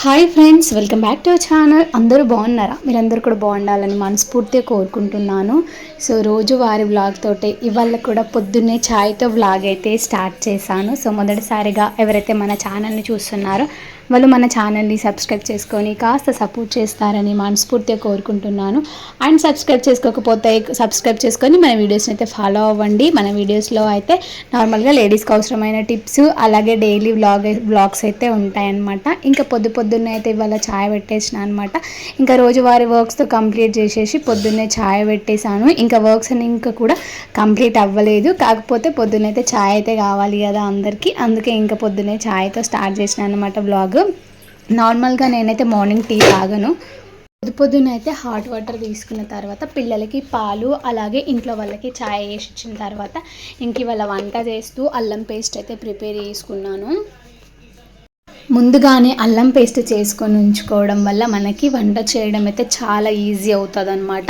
Hi friends welcome back to our channel అందరూ బాగున్నారా? మీరందరూ కూడా బాగుండాలని మనస్ఫూర్తిగా కోరుకుంటున్నాను. సో రోజు వారి వ్లాగ్ తోటే ఇవాళ కూడా పొద్దున్నే ఛాయ్తో వ్లాగ్ అయితే స్టార్ట్ చేశాను. సో మొదటిసారిగా ఎవరైతే మన ఛానల్ని చూస్తున్నారో వాళ్ళు మన ఛానల్ని సబ్స్క్రైబ్ చేసుకొని కాస్త సపోర్ట్ చేస్తారని మనస్ఫూర్తిగా కోరుకుంటున్నాను. అండ్ సబ్స్క్రైబ్ చేసుకోకపోతే సబ్స్క్రైబ్ చేసుకొని మన వీడియోస్ని అయితే ఫాలో అవ్వండి. మన వీడియోస్లో అయితే నార్మల్గా లేడీస్కి అవసరమైన టిప్స్ అలాగే డైలీ వ్లాగ్ వ్లాగ్స్ అయితే ఉంటాయన్నమాట. ఇంకా పొద్దు పొద్దున్నే అయితే ఇవాళ ఛాయ్ పెట్టేసిన అనమాట ఇంకా రోజువారి వర్క్స్తో కంప్లీట్ చేసేసి పొద్దున్నే ఛాయ్ పెట్టేశాను. ఇంకా వర్క్స్ అని ఇంకా కూడా కంప్లీట్ అవ్వలేదు. కాకపోతే పొద్దున్నైతే ఛాయ్ అయితే కావాలి కదా అందరికీ. అందుకే ఇంకా పొద్దున్నే ఛాయ్తో స్టార్ట్ చేసిన అనమాట బ్లాగ్ నార్మల్గా నేనైతే మార్నింగ్ టీ తాగను. పొద్దు పొద్దున అయితే హాట్ వాటర్ తీసుకున్న తర్వాత పిల్లలకి పాలు అలాగే ఇంట్లో వాళ్ళకి ఛాయ్ వేసి ఇచ్చిన తర్వాత ఇంక ఇవాళ వంట చేస్తూ అల్లం పేస్ట్ అయితే ప్రిపేర్ చేసుకున్నాను. ముందుగానే అల్లం పేస్ట్ చేసుకొని ఉంచుకోవడం వల్ల మనకి వంట చేయడం అయితే చాలా ఈజీ అవుతుంది అనమాట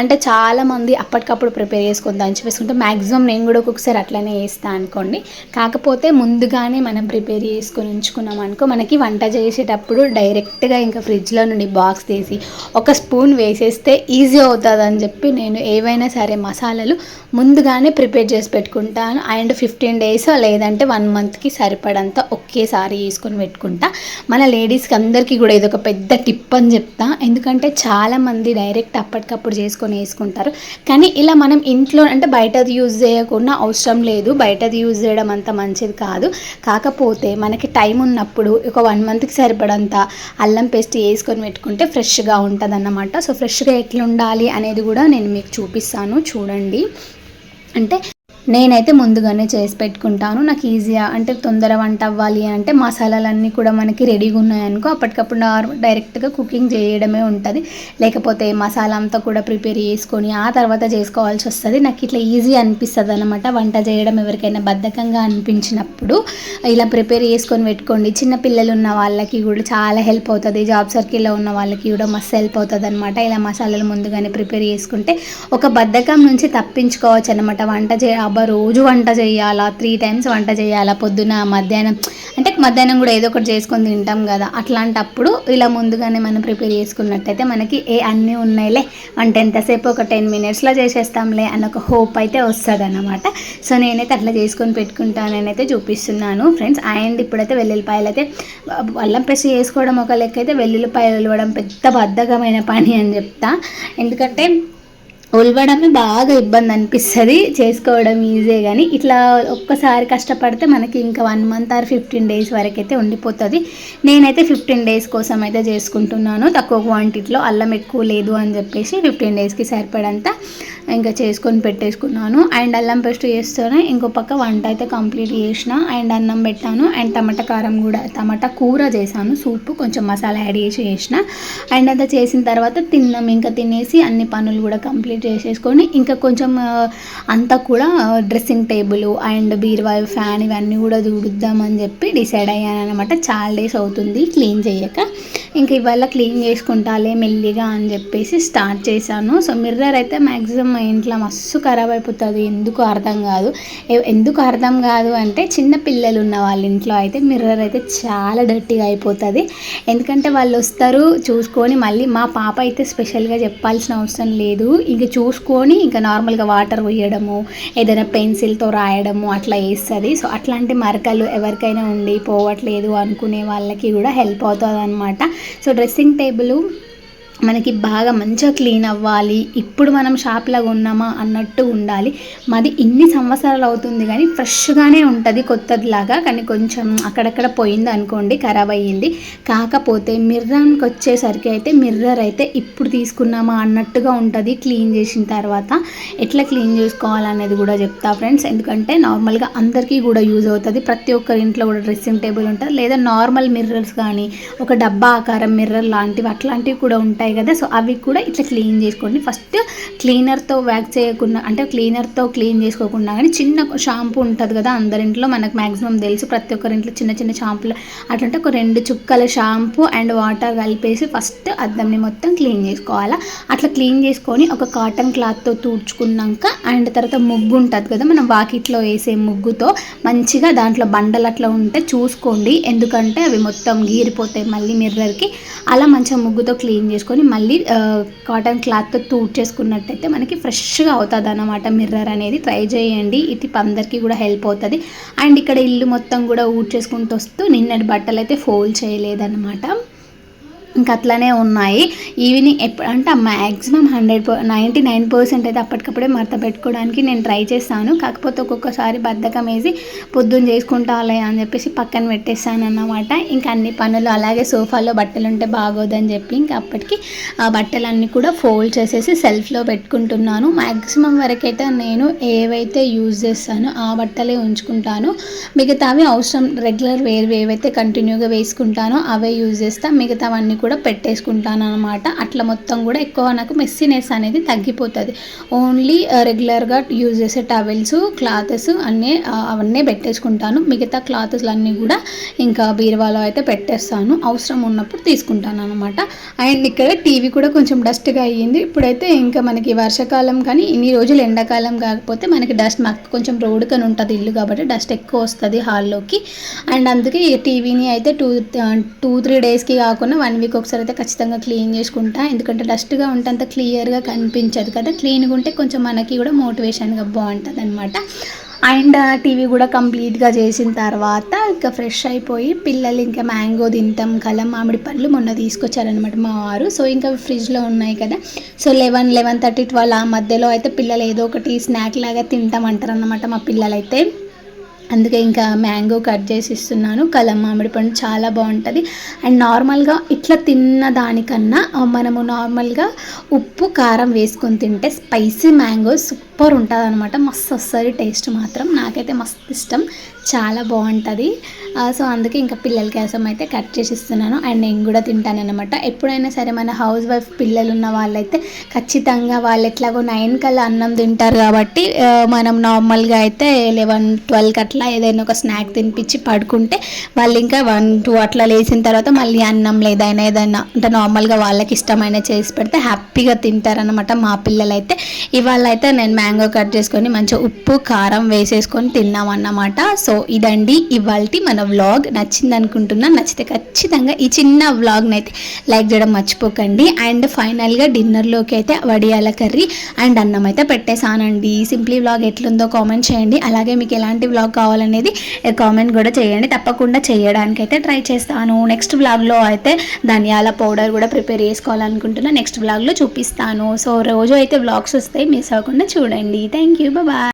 అంటే చాలామంది అప్పటికప్పుడు ప్రిపేర్ చేసుకొని దంచి వేసుకుంటే మ్యాక్సిమం నేను కూడా ఒక్కొక్కసారి అట్లనే వేస్తాను అనుకోండి. కాకపోతే ముందుగానే మనం ప్రిపేర్ చేసుకొని ఉంచుకున్నాం అనుకో మనకి వంట చేసేటప్పుడు డైరెక్ట్గా ఇంకా ఫ్రిడ్జ్లో నుండి బాక్స్ తీసి ఒక స్పూన్ వేసేస్తే ఈజీ అవుతుంది అని చెప్పి నేను ఏవైనా సరే మసాలాలు ముందుగానే ప్రిపేర్ చేసి పెట్టుకుంటాను. అండ్ ఫిఫ్టీన్ డేస్ లేదంటే వన్ మంత్కి సరిపడంత ఒకేసారి వేసుకొని పెట్టుకుంటాను. పెట్టుకుంటా మన లేడీస్కి అందరికీ కూడా ఇది ఒక పెద్ద టిప్ అని చెప్తా. ఎందుకంటే చాలామంది డైరెక్ట్ అప్పటికప్పుడు చేసుకొని వేసుకుంటారు. కానీ ఇలా మనం ఇంట్లో అంటే బయటది యూజ్ చేయకుండా అవసరం లేదు. బయటది యూజ్ చేయడం అంత మంచిది కాదు. కాకపోతే మనకి టైం ఉన్నప్పుడు ఒక వన్ మంత్కి సరిపడంత అల్లం పేస్ట్ వేసుకొని పెట్టుకుంటే ఫ్రెష్గా ఉంటుంది అన్నమాట సో ఫ్రెష్గా ఎట్లా ఉండాలి అనేది కూడా నేను మీకు చూపిస్తాను. చూడండి. అంటే నేనైతే ముందుగానే చేసి పెట్టుకుంటాను. నాకు ఈజీగా అంటే తొందర వంట అవ్వాలి అంటే మసాలాలన్నీ కూడా మనకి రెడీగా ఉన్నాయనుకో అప్పటికప్పుడు డైరెక్ట్గా కుకింగ్ చేయడమే ఉంటుంది. లేకపోతే మసాలా అంతా కూడా ప్రిపేర్ చేసుకొని ఆ తర్వాత చేసుకోవాల్సి వస్తుంది. నాకు ఇట్లా ఈజీ అనిపిస్తుంది అనమాట వంట చేయడం ఎవరికైనా బద్ధకంగా అనిపించినప్పుడు ఇలా ప్రిపేర్ చేసుకొని పెట్టుకోండి. చిన్న పిల్లలు ఉన్న వాళ్ళకి కూడా చాలా హెల్ప్ అవుతుంది. జాబ్ సర్కిల్లో ఉన్న వాళ్ళకి కూడా మస్తు హెల్ప్ అవుతుంది అనమాట ఇలా మసాలాలు ముందుగానే ప్రిపేర్ చేసుకుంటే ఒక బద్ధకం నుంచి తప్పించుకోవచ్చు అనమాట వంట చే అబ్బా రోజు వంట చేయాలా? త్రీ టైమ్స్ వంట చేయాలా? పొద్దున మధ్యాహ్నం. అంటే మధ్యాహ్నం కూడా ఏదో ఒకటి చేసుకొని తింటాం కదా. అట్లాంటప్పుడు ఇలా ముందుగానే మనం ప్రిపేర్ చేసుకున్నట్టయితే మనకి ఏ అన్నీ ఉన్నాయిలే. వంట ఎంతసేపు ఒక టెన్ మినిట్స్లో చేసేస్తాంలే అన్న ఒక హోప్ అయితే వస్తుంది అనమాట సో నేనైతే అట్లా చేసుకొని పెట్టుకుంటానని అయితే చూపిస్తున్నాను ఫ్రెండ్స్ అండ్ ఇప్పుడైతే వెల్లుల్లిపాయలు అయితే అల్లం పేస్ట్ చేసుకోవడం ఒక లెక్క అయితే వెల్లుల్లిపాయలు ఇవ్వడం పెద్ద బద్ధకమైన పని అని చెప్తా. ఎందుకంటే ఉలవడమే బాగా ఇబ్బంది అనిపిస్తుంది చేసుకోవడం ఈజీ కానీ ఇట్లా ఒక్కసారి కష్టపడితే మనకి ఇంకా one month or fifteen days వరకు అయితే ఉండిపోతుంది. నేనైతే ఫిఫ్టీన్ డేస్ కోసం అయితే చేసుకుంటున్నాను. తక్కువ క్వాంటిటీలో అల్లం ఎక్కువ లేదు అని చెప్పేసి ఫిఫ్టీన్ డేస్కి సరిపడంత ఇంకా చేసుకొని పెట్టేసుకున్నాను. అండ్ అల్లం పేస్ట్ చేస్తూనే ఇంకో పక్క వంట అయితే కంప్లీట్ చేసిన. అండ్ అన్నం పెట్టాను. అండ్ టమాటా కారం కూడా టమాటా కూర చేశాను సూప్ కొంచెం మసాలా యాడ్ చేసి చేసిన. అండ్ అంతా చేసిన తర్వాత తిన్నాం. ఇంకా తినేసి అన్ని పనులు కూడా కంప్లీట్ చేసేసుకొని ఇంకా కొంచెం అంతా కూడా డ్రెస్సింగ్ టేబుల్ అండ్ బీరువా ఫ్యాన్ ఇవన్నీ కూడా చూడుద్దామని చెప్పి డిసైడ్ అయ్యాను అనమాట చాలా డేస్ అవుతుంది క్లీన్ చేయక. ఇంకా ఇవాళ క్లీన్ చేసుకుంటాలే మెల్లిగా అని చెప్పేసి స్టార్ట్ చేశాను. సో మిర్రర్ అయితే మ్యాక్సిమం మా ఇంట్లో మస్తు ఖరాబ్ అయిపోతుంది. ఎందుకు అర్థం కాదు. ఎందుకు అర్థం కాదు అంటే చిన్న పిల్లలు ఉన్న వాళ్ళ ఇంట్లో అయితే మిర్రర్ అయితే చాలా డర్టీగా అయిపోతుంది. ఎందుకంటే వాళ్ళు వస్తారు చూసుకొని మళ్ళీ మా పాప అయితే స్పెషల్గా చెప్పాల్సిన అవసరం లేదు. ఇంక చూసుకొని ఇంకా నార్మల్గా వాటర్ పోయడము ఏదైనా పెన్సిల్తో రాయడము అట్లా వేస్తుంది సో అట్లాంటి మరకలు ఎవరికైనా ఉండి పోవట్లేదు అనుకునే వాళ్ళకి కూడా హెల్ప్ అవుతుంది అనమాట సో డ్రెస్సింగ్ టేబుల్ మనకి బాగా మంచిగా క్లీన్ అవ్వాలి ఇప్పుడు మనం షాప్లో ఉన్నామా అన్నట్టు ఉండాలి. మాది ఇన్ని సంవత్సరాలు అవుతుంది కానీ ఫ్రెష్గానే ఉంటుంది కొత్తదిలాగా. కానీ కొంచెం అక్కడక్కడ పోయింది అనుకోండి ఖరాబ్ అయ్యింది. కాకపోతే మిర్రర్కి వచ్చేసరికి అయితే మిర్రర్ అయితే ఇప్పుడు తీసుకున్నామా అన్నట్టుగా ఉంటుంది క్లీన్ చేసిన తర్వాత. ఎట్లా క్లీన్ చేసుకోవాలనేది కూడా చెప్తా ఫ్రెండ్స్. ఎందుకంటే నార్మల్గా అందరికీ కూడా యూజ్ అవుతుంది. ప్రతి ఒక్కరి ఇంట్లో కూడా డ్రెస్సింగ్ టేబుల్ ఉంటుంది. లేదా నార్మల్ మిర్రర్స్ కానీ ఒక డబ్బా ఆకారం మిర్రర్ లాంటివి అట్లాంటివి కూడా ఉంటాయి. ఉంటాయి కదా. సో అవి కూడా ఇట్లా క్లీన్ చేసుకోండి. ఫస్ట్ క్లీనర్తో వ్యాక్ చేయకుండా అంటే క్లీనర్తో క్లీన్ చేసుకోకుండా కానీ చిన్న షాంపూ ఉంటుంది కదా అందరింట్లో మనకు మ్యాక్సిమం తెలుసు. ప్రతి ఒక్కరింట్లో చిన్న చిన్న షాంపూలు అట్లంటే ఒక రెండు చుక్కల షాంపూ అండ్ వాటర్ కలిపేసి ఫస్ట్ అద్దంని మొత్తం క్లీన్ చేసుకోవాలా. అట్లా క్లీన్ చేసుకొని ఒక కాటన్ క్లాత్తో తుడుచుకున్నాక అండ్ తర్వాత ముగ్గు ఉంటుంది కదా మనం వాకిట్లో వేసే ముగ్గుతో మంచిగా దాంట్లో బండలు అట్లా ఉంటే చూసుకోండి. ఎందుకంటే అవి మొత్తం గీరిపోతాయి మళ్ళీ మిర్రర్కి. అలా మంచిగా ముగ్గుతో క్లీన్ చేసుకొని మళ్ళీ కాటన్ క్లాత్తో తూడ్ చేసుకున్నట్టయితే మనకి ఫ్రెష్గా అవుతుంది అన్నమాట. మిర్రర్ అనేది ట్రై చేయండి. ఇది అందరికీ కూడా హెల్ప్ అవుతుంది. అండ్ ఇక్కడ ఇల్లు మొత్తం కూడా ఊడ్ చేసుకుంటూ వస్తూ నిన్నటి బట్టలు అయితే ఫోల్డ్ చేయలేదన్నమాట. ఇంకా అట్లానే ఉన్నాయి. ఈవినింగ్ ఎప్పుడు అంటే maximum hundred ninety nine percent అయితే అప్పటికప్పుడే మడత పెట్టుకోవడానికి నేను ట్రై చేస్తాను. కాకపోతే ఒక్కొక్కసారి బద్ధకం వేసి పొద్దున్న చేసుకుంటాలే అని చెప్పేసి పక్కన పెట్టేస్తాను అన్నమాట. ఇంకా అన్ని పనులు అలాగే సోఫాలో బట్టలు ఉంటే బాగోదని చెప్పి ఇంకా అప్పటికి ఆ బట్టలన్నీ కూడా ఫోల్డ్ చేసేసి సెల్ఫ్లో పెట్టుకుంటున్నాను. మ్యాక్సిమం వరకైతే నేను ఏవైతే యూజ్ చేస్తానో ఆ బట్టలే ఉంచుకుంటాను. మిగతావి అవసరం రెగ్యులర్ వేరు ఏవైతే కంటిన్యూగా వేసుకుంటానో అవే యూజ్ చేస్తాను మిగతావన్నీ కూడా పెట్టేసుకుంటాను అనమాట అట్లా మొత్తం కూడా ఎక్కువ నాకు మెస్సీనెస్ అనేది తగ్గిపోతుంది. ఓన్లీ రెగ్యులర్గా uh, యూజ్ చేసే టవెల్స్ క్లాత్స్ అన్నీ uh, అవన్నీ పెట్టేసుకుంటాను. మిగతా క్లాత్స్ అన్నీ కూడా ఇంకా బీరువాలో అయితే పెట్టేస్తాను. అవసరం ఉన్నప్పుడు తీసుకుంటాను అనమాట అండ్ ఇక్కడ టీవీ కూడా కొంచెం డస్ట్గా అయ్యింది. ఇప్పుడైతే ఇంకా మనకి వర్షాకాలం కానీ ఇన్ని రోజులు ఎండాకాలం కాకపోతే మనకి డస్ట్ మాకు కొంచెం రోడ్ కని ఉంటుంది ఇల్లు కాబట్టి డస్ట్ ఎక్కువ వస్తుంది హాల్లోకి అండ్ అందుకే ఈ టీవీని అయితే టూ టూ త్రీ డేస్కి కాకుండా వన్ వీక్ ఒకసారి అయితే ఖచ్చితంగా క్లీన్ చేసుకుంటా. ఎందుకంటే డస్ట్గా ఉంటే అంత క్లియర్గా కనిపించదు కదా. క్లీన్గా ఉంటే కొంచెం మనకి కూడా మోటివేషన్గా బాగుంటుంది అనమాట అండ్ టీవీ కూడా కంప్లీట్గా చేసిన తర్వాత ఇంకా ఫ్రెష్ అయిపోయి పిల్లలు ఇంకా మ్యాంగో తింటాం కలం మామిడి పళ్ళు మొన్న తీసుకొచ్చారనమాట మా వారు. సో ఇంకా ఫ్రిడ్జ్లో ఉన్నాయి కదా. So eleven eleven thirty twelve ఆ మధ్యలో అయితే పిల్లలు ఏదో ఒకటి స్నాక్ లాగా తింటామంటారు అనమాట మా పిల్లలైతే. అందుకే ఇంకా మ్యాంగో కట్ చేసి ఇస్తున్నాను. కలం మామిడి పండు చాలా బాగుంటుంది. అండ్ నార్మల్గా ఇట్లా తిన్న దానికన్నా మనము నార్మల్గా ఉప్పు కారం వేసుకొని తింటే స్పైసీ మ్యాంగో సూపర్ ఉంటుంది అనమాట మస్తు వస్తుంది టేస్ట్ మాత్రం. నాకైతే మస్తు ఇష్టం. చాలా బాగుంటుంది. సో అందుకే ఇంకా పిల్లల కోసం అయితే కట్ చేసి ఇస్తున్నాను అండ్ నేను కూడా తింటాను అనమాట ఎప్పుడైనా సరే మన హౌస్ వైఫ్ పిల్లలు ఉన్న వాళ్ళైతే ఖచ్చితంగా వాళ్ళు ఎట్లాగో నైన్ కల్లా అన్నం తింటారు కాబట్టి మనం నార్మల్గా అయితే లెవెన్ ట్వెల్వ్కి అట్లా ఏదైనా ఒక స్నాక్ తినిపించి పడుకుంటే వాళ్ళు ఇంకా వన్ టూ అట్లా లేచిన తర్వాత మళ్ళీ అన్నం లేదైనా ఏదైనా అంటే నార్మల్గా వాళ్ళకి ఇష్టమైన చేసి పెడితే హ్యాపీగా తింటారనమాట మా పిల్లలైతే. ఇవాళ అయితే నేను మ్యాంగో కట్ చేసుకొని మంచిగా ఉప్పు కారం వేసేసుకొని తిన్నామన్నమాట. సో సో ఇదండి ఇవాళ మన వ్లాగ్. నచ్చింది అనుకుంటున్నా నచ్చితే ఖచ్చితంగా ఈ చిన్న వ్లాగ్ని అయితే లైక్ చేయడం మర్చిపోకండి. అండ్ ఫైనల్గా డిన్నర్లోకి అయితే వడియాల కర్రీ అండ్ అన్నం అయితే పెట్టేశానండి. సింప్లీ వ్లాగ్ ఎట్లుందో కామెంట్ చేయండి. అలాగే మీకు ఎలాంటి వ్లాగ్ కావాలనేది కామెంట్ కూడా చేయండి. తప్పకుండా చేయడానికి అయితే ట్రై చేస్తాను. నెక్స్ట్ వ్లాగ్లో అయితే ధనియాల పౌడర్ కూడా ప్రిపేర్ చేసుకోవాలనుకుంటున్నా. నెక్స్ట్ వ్లాగ్లో చూపిస్తాను. సో రోజు అయితే వ్లాగ్స్ వస్తాయి. మిస్ అవ్వకుండా చూడండి థ్యాంక్ యూ బాయ్